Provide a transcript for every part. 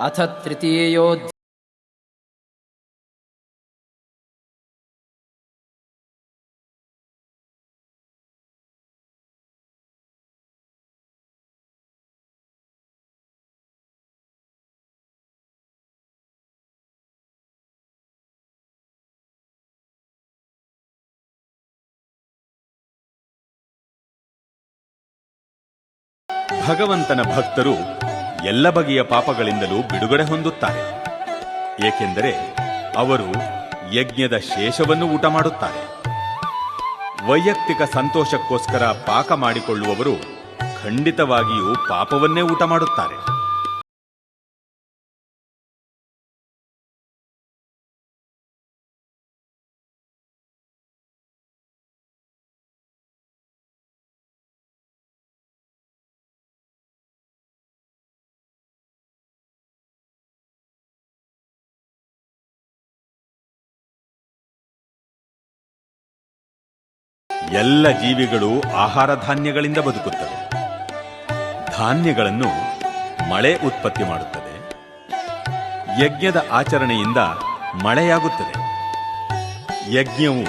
अथ तृतीयोऽध्यायः ಭಗವಂತನ ಭಕ್ತರು ಎಲ್ಲ ಬಗೆಯ ಪಾಪಗಳಿಂದಲೂ ಬಿಡುಗಡೆ ಹೊಂದುತ್ತಾರೆ. ಏಕೆಂದರೆ ಅವರು ಯಜ್ಞದ ಶೇಷವನ್ನು ಊಟ ಮಾಡುತ್ತಾರೆ. ವೈಯಕ್ತಿಕ ಸಂತೋಷಕ್ಕೋಸ್ಕರ ಪಾಕ ಮಾಡಿಕೊಳ್ಳುವವರು ಖಂಡಿತವಾಗಿಯೂ ಪಾಪವನ್ನೇ ಊಟ ಮಾಡುತ್ತಾರೆ. ಎಲ್ಲ ಜೀವಿಗಳು ಆಹಾರ ಧಾನ್ಯಗಳಿಂದ ಬದುಕುತ್ತವೆ. ಧಾನ್ಯಗಳನ್ನು ಮಳೆ ಉತ್ಪತ್ತಿ ಮಾಡುತ್ತದೆ. ಯಜ್ಞದ ಆಚರಣೆಯಿಂದ ಮಳೆಯಾಗುತ್ತದೆ. ಯಜ್ಞವು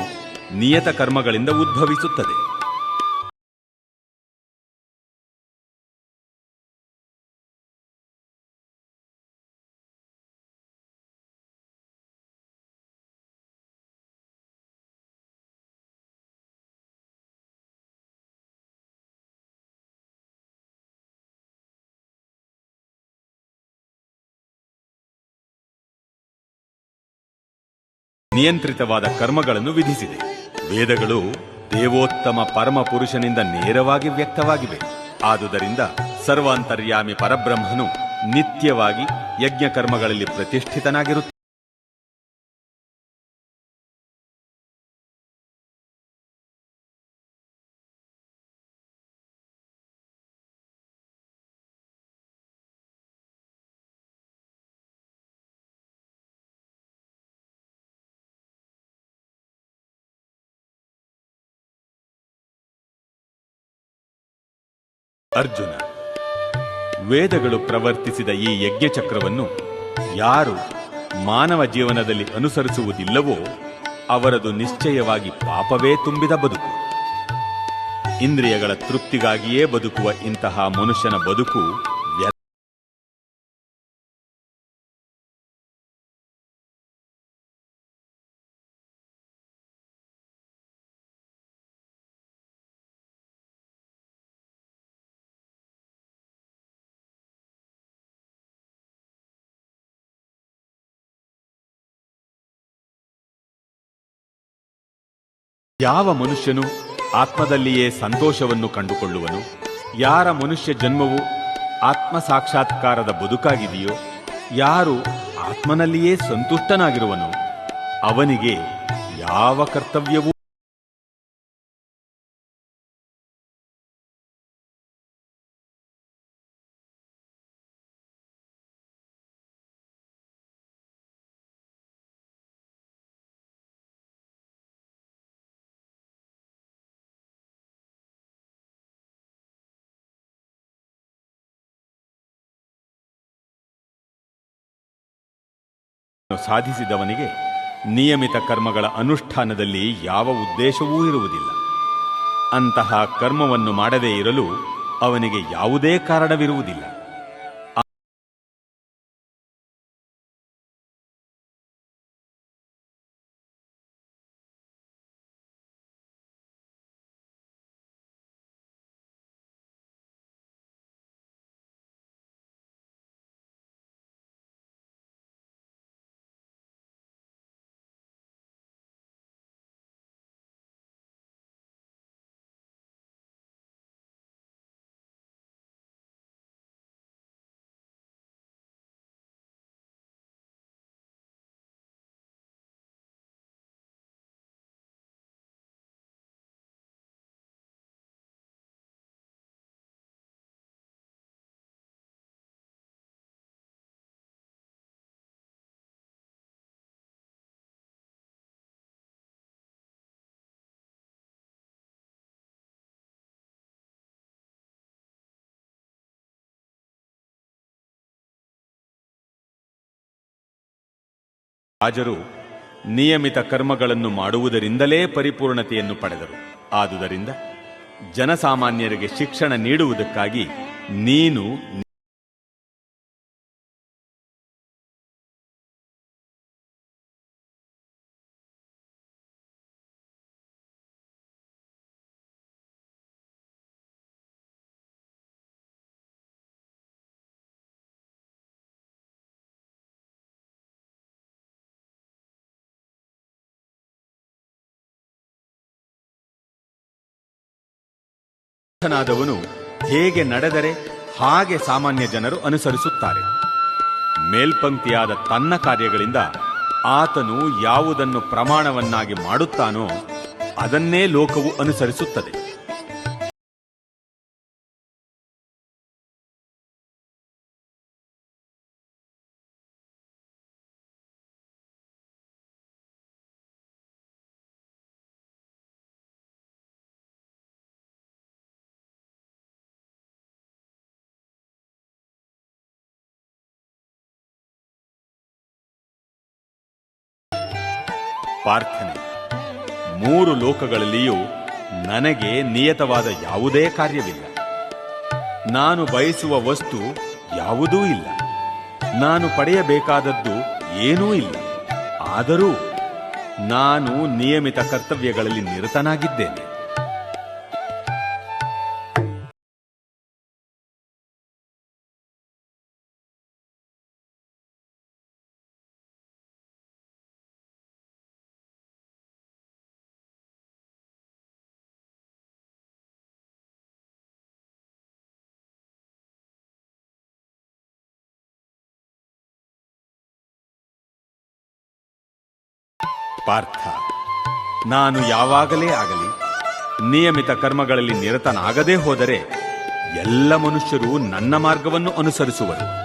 ನಿಯತ ಕರ್ಮಗಳಿಂದ ಉದ್ಭವಿಸುತ್ತದೆ. ನಿಯಂತ್ರಿತವಾದ ಕರ್ಮಗಳನ್ನು ವಿಧಿಸಿದೆ. ವೇದಗಳು ದೇವೋತ್ತಮ ಪರಮ ಪುರುಷನಿಂದ ನೇರವಾಗಿ ವ್ಯಕ್ತವಾಗಿವೆ. ಆದುದರಿಂದ ಸರ್ವಾಂತರ್ಯಾಮಿ ಪರಬ್ರಹ್ಮನು ನಿತ್ಯವಾಗಿ ಯಜ್ಞ ಕರ್ಮಗಳಲ್ಲಿ ಪ್ರತಿಷ್ಠಿತನಾಗಿರುತ್ತಾನೆ. ಅರ್ಜುನ, ವೇದಗಳು ಪ್ರವರ್ತಿಸಿದ ಈ ಯಜ್ಞಚಕ್ರವನ್ನು ಯಾರು ಮಾನವ ಜೀವನದಲ್ಲಿ ಅನುಸರಿಸುವುದಿಲ್ಲವೋ ಅವರದು ನಿಶ್ಚಯವಾಗಿ ಪಾಪವೇ ತುಂಬಿದ ಬದುಕು. ಇಂದ್ರಿಯಗಳ ತೃಪ್ತಿಗಾಗಿಯೇ ಬದುಕುವ ಇಂತಹ ಮನುಷ್ಯನ ಬದುಕು ಯಾವ ಮನುಷ್ಯನು ಆತ್ಮದಲ್ಲಿಯೇ ಸಂತೋಷವನ್ನು ಕಂಡುಕೊಳ್ಳುವನು? ಯಾರ ಮನುಷ್ಯ ಜನ್ಮವು ಆತ್ಮ ಸಾಕ್ಷಾತ್ಕಾರದ ಬದುಕಾಗಿದೆಯೋ, ಯಾರು ಆತ್ಮನಲ್ಲಿಯೇ ಸಂತುಷ್ಟನಾಗಿರುವನು, ಅವನಿಗೆ ಯಾವ ಕರ್ತವ್ಯವೂ ಸಾಧಿಸಿದವನಿಗೆ ನಿಯಮಿತ ಕರ್ಮಗಳ ಅನುಷ್ಠಾನದಲ್ಲಿ ಯಾವ ಉದ್ದೇಶವೂ ಇರುವುದಿಲ್ಲ. ಅಂತಹ ಕರ್ಮವನ್ನು ಮಾಡದೇ ಇರಲು ಅವನಿಗೆ ಯಾವುದೇ ಕಾರಣವಿರುವುದಿಲ್ಲ. ರಾಜರು ನಿಯಮಿತ ಕರ್ಮಗಳನ್ನು ಮಾಡುವುದರಿಂದಲೇ ಪರಿಪೂರ್ಣತೆಯನ್ನು ಪಡೆದರು. ಆದುದರಿಂದ ಜನಸಾಮಾನ್ಯರಿಗೆ ಶಿಕ್ಷಣ ನೀಡುವುದಕ್ಕಾಗಿ ನೀನು ನಾದವನು ಹೇಗೆ ನಡೆದರೆ ಹಾಗೆ ಸಾಮಾನ್ಯ ಜನರು ಅನುಸರಿಸುತ್ತಾರೆ. ಮೇಲ್ಪಂಕ್ತಿಯಾದ ತನ್ನ ಕಾರ್ಯಗಳಿಂದ ಆತನು ಯಾವುದನ್ನು ಪ್ರಮಾಣವನ್ನಾಗಿ ಮಾಡುತ್ತಾನೋ ಅದನ್ನೇ ಲೋಕವು ಅನುಸರಿಸುತ್ತದೆ. ಪ್ರಾರ್ಥನೆ ಮೂರು ಲೋಕಗಳಲ್ಲಿಯೂ ನನಗೆ ನಿಯತವಾದ ಯಾವುದೇ ಕಾರ್ಯವಿಲ್ಲ. ನಾನು ಬಯಸುವ ವಸ್ತು ಯಾವುದೂ ಇಲ್ಲ. ನಾನು ಪಡೆಯಬೇಕಾದದ್ದು ಏನೂ ಇಲ್ಲ. ಆದರೂ ನಾನು ನಿಯಮಿತ ಕರ್ತವ್ಯಗಳಲ್ಲಿ ನಿರತನಾಗಿದ್ದೇನೆ. ಪಾರ್ಥ ನಾನು ಯಾವಾಗಲೇ ಆಗಲಿ ನಿಯಮಿತ ಕರ್ಮಗಳಲ್ಲಿ ನಿರತನಾಗದೇ ಹೋದರೆ ಎಲ್ಲ ಮನುಷ್ಯರು ನನ್ನ ಮಾರ್ಗವನ್ನು ಅನುಸರಿಸುವರು.